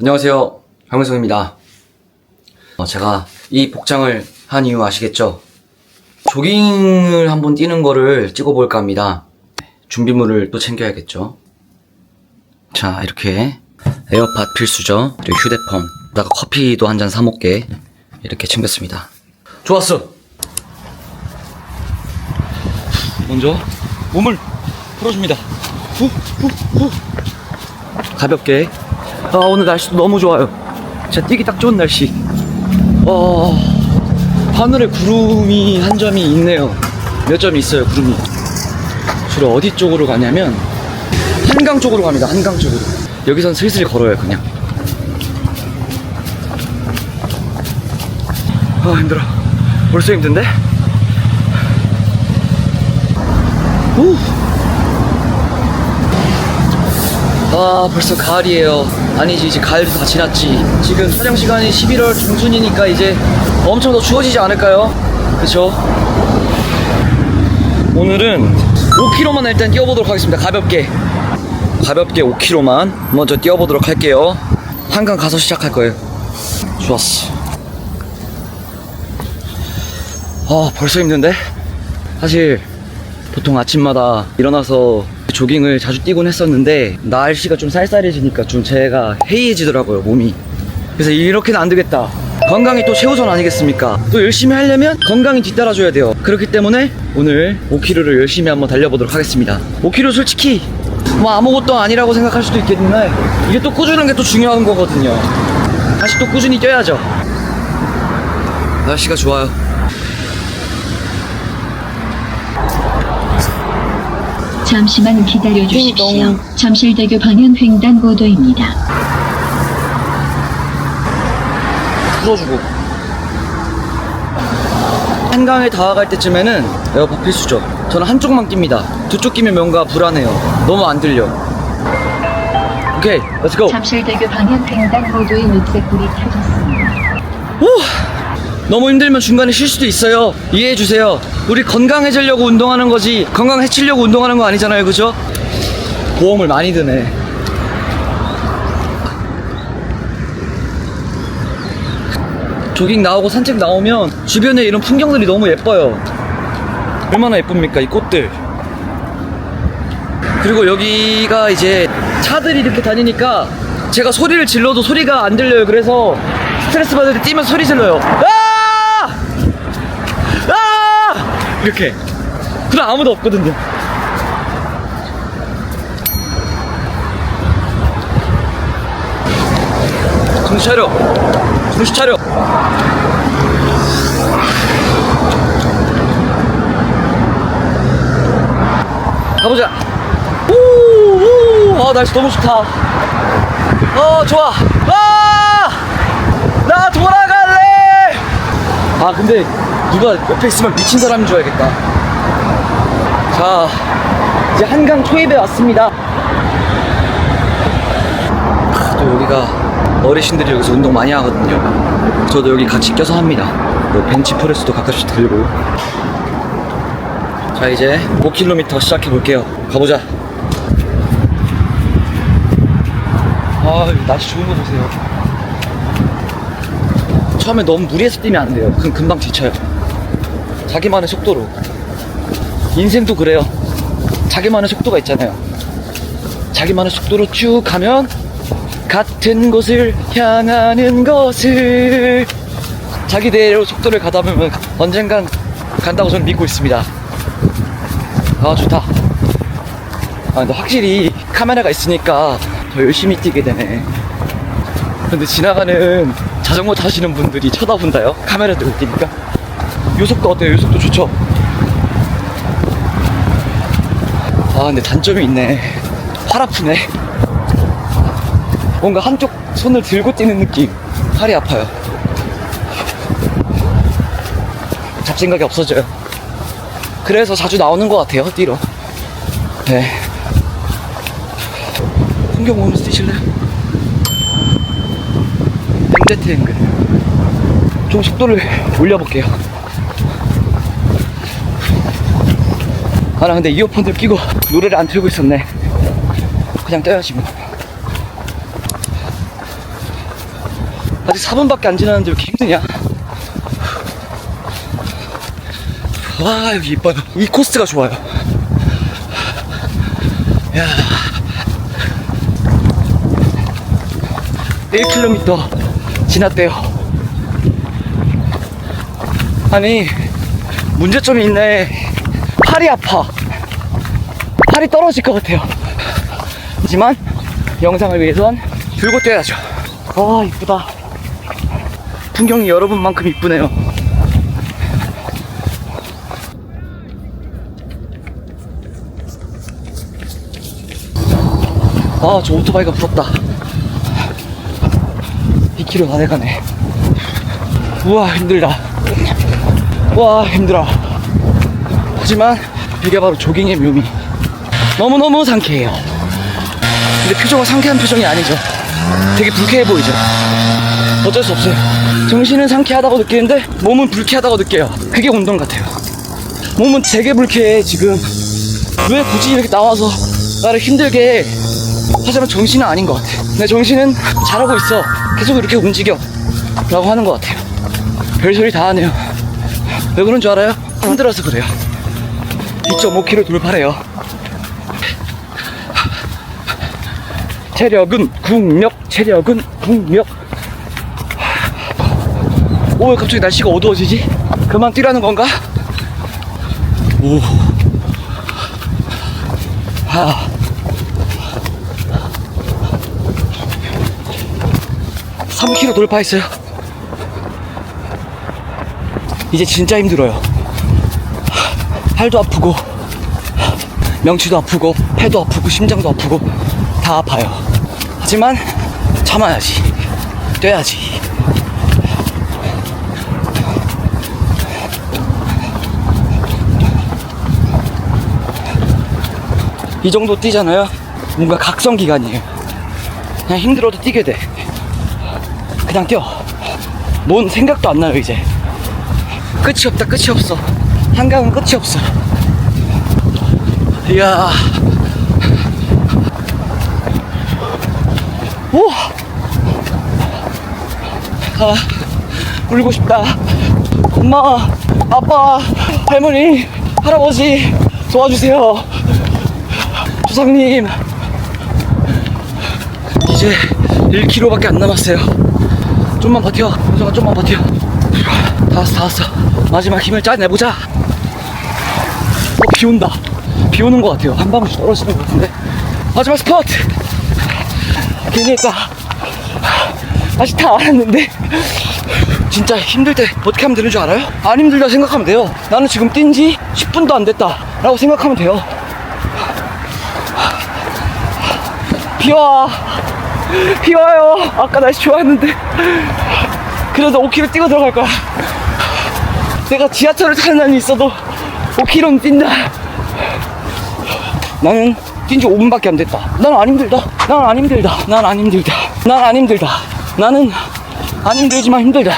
안녕하세요. 황민성입니다. 어, 제가 이 복장을 한 이유 아시겠죠? 조깅을 한번 뛰는 거를 찍어볼까 합니다. 준비물을 또 챙겨야겠죠. 자, 이렇게 에어팟 필수죠. 그리고 휴대폰, 다가 커피도 한 잔 사먹게 이렇게 챙겼습니다. 좋았어. 먼저 몸을 풀어줍니다. 후, 후, 후. 가볍게. 아, 오늘 날씨도 너무 좋아요. 진짜 뛰기 딱 좋은 날씨. 어, 하늘에 구름이 한 점이 있네요. 몇 점이 있어요, 구름이. 주로 어디 쪽으로 가냐면, 한강 쪽으로 갑니다, 한강 쪽으로. 여기선 슬슬 걸어요, 그냥. 아, 힘들어. 벌써 힘든데? 후. 아 벌써 가을이에요 아니지 이제 가을도 다 지났지 지금 촬영 시간이 11월 중순이니까 이제 엄청 더 추워지지 않을까요? 그쵸? 오늘은 5km만 일단 뛰어보도록 하겠습니다 가볍게 가볍게 5km만 먼저 뛰어보도록 할게요 한강 가서 시작할 거예요 좋았어 아 벌써 힘든데? 사실 보통 아침마다 일어나서 조깅을 자주 뛰곤 했었는데 날씨가 좀 쌀쌀해지니까 좀 제가 해이해지더라고요 몸이. 그래서 이렇게는 안 되겠다. 건강이 또 최우선 아니겠습니까? 또 열심히 하려면 건강이 뒤따라줘야 돼요. 그렇기 때문에 오늘 5km를 열심히 한번 달려보도록 하겠습니다. 5km 솔직히 뭐 아무것도 아니라고 생각할 수도 있겠는데 이게 또 꾸준한 게 또 중요한 거거든요. 다시 또 꾸준히 뛰어야죠. 날씨가 좋아요 잠시만 기다려 주십시오. 띵동. 잠실대교 방향 횡단보도입니다. 풀어주고 한강에 다가갈 때쯤에는 에어팟 필수죠 저는 한쪽만 낍니다 두 쪽 끼면 뭔가 불안해요 너무 안 들려 오케이 렛츠고 잠실대교 방향 횡단보도의 녹색 불이 켜졌습니다. 너무 힘들면 중간에 쉴 수도 있어요. 이해해 주세요. 우리 건강해지려고 운동하는 거지 건강해지려고 운동하는 거 아니잖아요. 그죠? 보험을 많이 드네. 조깅 나오고 산책 나오면 주변에 이런 풍경들이 너무 예뻐요. 얼마나 예쁩니까 이 꽃들. 그리고 여기가 이제 차들이 이렇게 다니니까 제가 소리를 질러도 소리가 안 들려요. 그래서 스트레스 받을 때 뛰면 소리 질러요. 아! 아! 이렇게. 그럼 아무도 없거든요. 정신 차려. 정신 차려. 가보자. 오, 오, 아 날씨 너무 좋다. 어 좋아. 와! 나 돌아갈래. 아 근데 누가 옆에 있으면 미친 사람인 줄 알겠다. 자 이제 한강 초입에 왔습니다. 아, 또 여기가 어르신들이 여기서 운동 많이 하거든요. 저도 여기 같이 껴서 합니다. 뭐 벤치 프레스도 가끔씩 들고. 자 이제 5km 시작해 볼게요. 가보자. 아 날씨 좋은 거 보세요. 처음에 너무 무리해서 뛰면 안 돼요. 그럼 금방 지쳐요 자기만의 속도로. 인생도 그래요. 자기만의 속도가 있잖아요. 자기만의 속도로 쭉 가면 같은 곳을 향하는 것을. 자기대로 속도를 가다 보면 언젠간 간다고 저는 믿고 있습니다. 아 좋다. 아 근데 확실히 카메라가 있으니까 더 열심히 뛰게 되네. 근데 지나가는 자전거 타시는 분들이 쳐다본다요? 카메라 들고 뛰니까 요속도 어때요? 요속도 좋죠? 아 근데 단점이 있네. 팔 아프네. 뭔가 한쪽 손을 들고 뛰는 느낌. 팔이 아파요. 잡생각이 없어져요. 그래서 자주 나오는 것 같아요 뛰러. 네. 풍경 보면서 뛰실래요? 앵제트 앵글. 좀 속도를 올려볼게요 아 나 근데 이어폰들 끼고 노래를 안 틀고 있었네 그냥 떼야지 뭐 아직 4분밖에 안 지났는데 왜 이렇게 힘드냐? 와, 여기 이뻐요. 이 코스가 좋아요. 야. 1km 지났대요. 아니, 문제점이 있네. 팔이 아파. 팔이 떨어질 것 같아요. 하지만 영상을 위해선 들고 뛰어야죠. 아, 이쁘다. 풍경이 여러분만큼 이쁘네요. 아, 저 오토바이가 부럽다. 2km 다 돼가네. 우와, 힘들다. 와, 힘들어. 하지만 이게 바로 조깅의 묘미. 너무너무 상쾌해요. 근데 표정은 상쾌한 표정이 아니죠. 되게 불쾌해 보이죠. 어쩔 수 없어요. 정신은 상쾌하다고 느끼는데 몸은 불쾌하다고 느껴요. 그게 운동 같아요. 몸은 되게 불쾌해 지금. 왜 굳이 이렇게 나와서 나를 힘들게 해? 하지만 정신은 아닌 것 같아. 내 정신은 잘하고 있어. 계속 이렇게 움직여. 라고 하는 것 같아요. 별소리 다 하네요. 왜 그런 줄 알아요? 힘들어서 그래요. 2.5km 돌파래요. 체력은 국력, 체력은 국력. 오, 왜 갑자기 날씨가 어두워지지? 그만 뛰라는 건가? 오. 아. 삼 k m 돌파했어요. 이제 진짜 힘들어요. 팔도 아프고, 명치도 아프고, 팔도 아프고, 심장도 아프고, 다 아파요. 하지만 참아야지. 뛰어야지. 이 정도 뛰잖아요. 뭔가 각성 기간이에요. 그냥 힘들어도 뛰게 돼. 그냥 뛰어. 뭔 생각도 안 나요, 이제. 끝이 없다, 끝이 없어. 한강은 끝이 없어. 이야. 오! 아, 울고 싶다. 엄마, 아빠, 할머니, 할아버지, 도와주세요. 조상님. 이제 1km밖에 안 남았어요. 좀만 버텨. 조상아, 좀만 버텨. 다 왔어, 다 왔어. 마지막 힘을 짜내보자. 어, 비 온다. 비 오는 것 같아요. 한 방울씩 떨어지는 것 같은데. 마지막 스포트! 괜히 했다. 아직 다 알았는데. 진짜 힘들 때 어떻게 하면 되는 줄 알아요? 안 힘들다 생각하면 돼요. 나는 지금 뛴 지 10분도 안 됐다. 라고 생각하면 돼요. 비 와. 비 와요. 아까 날씨 좋았는데. 그래도 5km 뛰고 들어갈 거야. 내가 지하철을 타는 날이 있어도 5km는 뛴다. 나는 뛴 지 5분밖에 안 됐다. 난 안 힘들다. 난 안 힘들다. 난 안 힘들다. 난 안 힘들다. 나는 안 힘들지만 힘들다.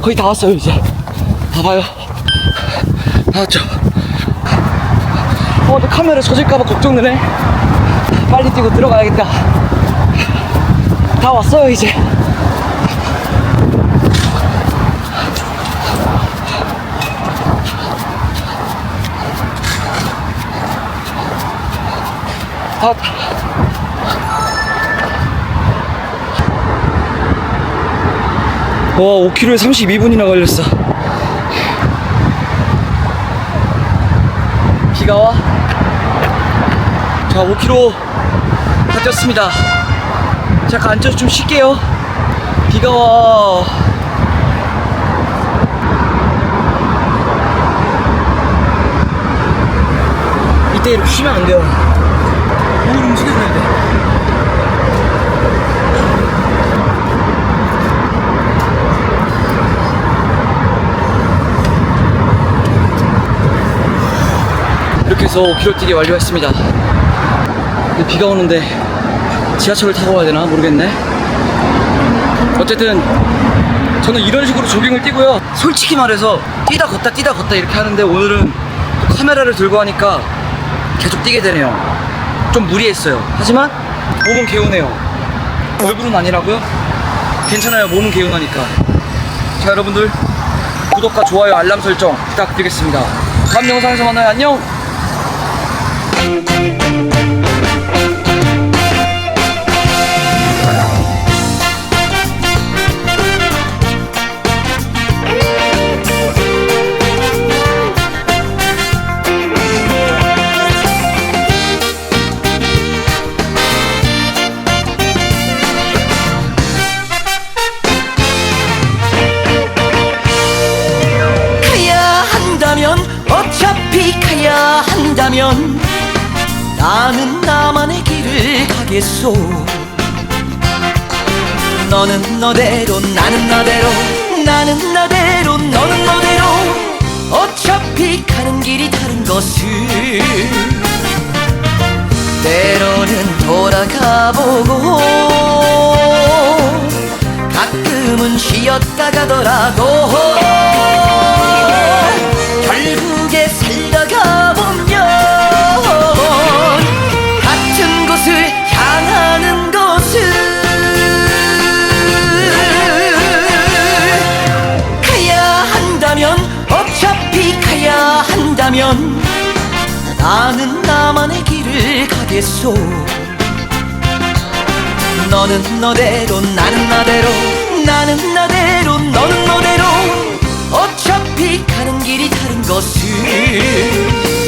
거의 다 왔어요, 이제. 봐봐요. 다 왔죠. 어, 너 카메라 젖을까봐 걱정되네. 빨리 뛰고 들어가야겠다. 다 왔어요, 이제. 다 왔다. 와, 5km에 32분이나 걸렸어. 비가 와. 자, 5km 다 뛰었습니다. 잠깐 앉아서 좀 쉴게요. 비가 와. 이때 이렇게 쉬면 안 돼요. 움직여줘야 돼. 이렇게 해서 5km 뛰기 완료했습니다. 근데 비가 오는데 지하철을 타고 가야 되나 모르겠네. 어쨌든 저는 이런 식으로 조깅을 뛰고요. 솔직히 말해서 뛰다 걷다 뛰다 걷다 이렇게 하는데 오늘은 또 카메라를 들고 하니까 계속 뛰게 되네요. 좀 무리했어요. 하지만 몸은 개운해요. 얼굴은 아니라고요? 괜찮아요. 몸은 개운하니까. 자, 여러분들. 구독과 좋아요, 알람 설정 부탁드리겠습니다. 다음 영상에서 만나요. 안녕! 나는 나만의 길을 가겠소. 너는 너대로 나는 나대로 나는 나대로 너는 너대로. 어차피 가는 길이 다른 것을 때로는 돌아가 보고 가끔은 쉬었다 가더라도. 결국 나는 나만의 길을 가겠소. 너는 너대로 나는 나대로 나는 나대로 너는 너대로. 어차피 가는 길이 다른 것을.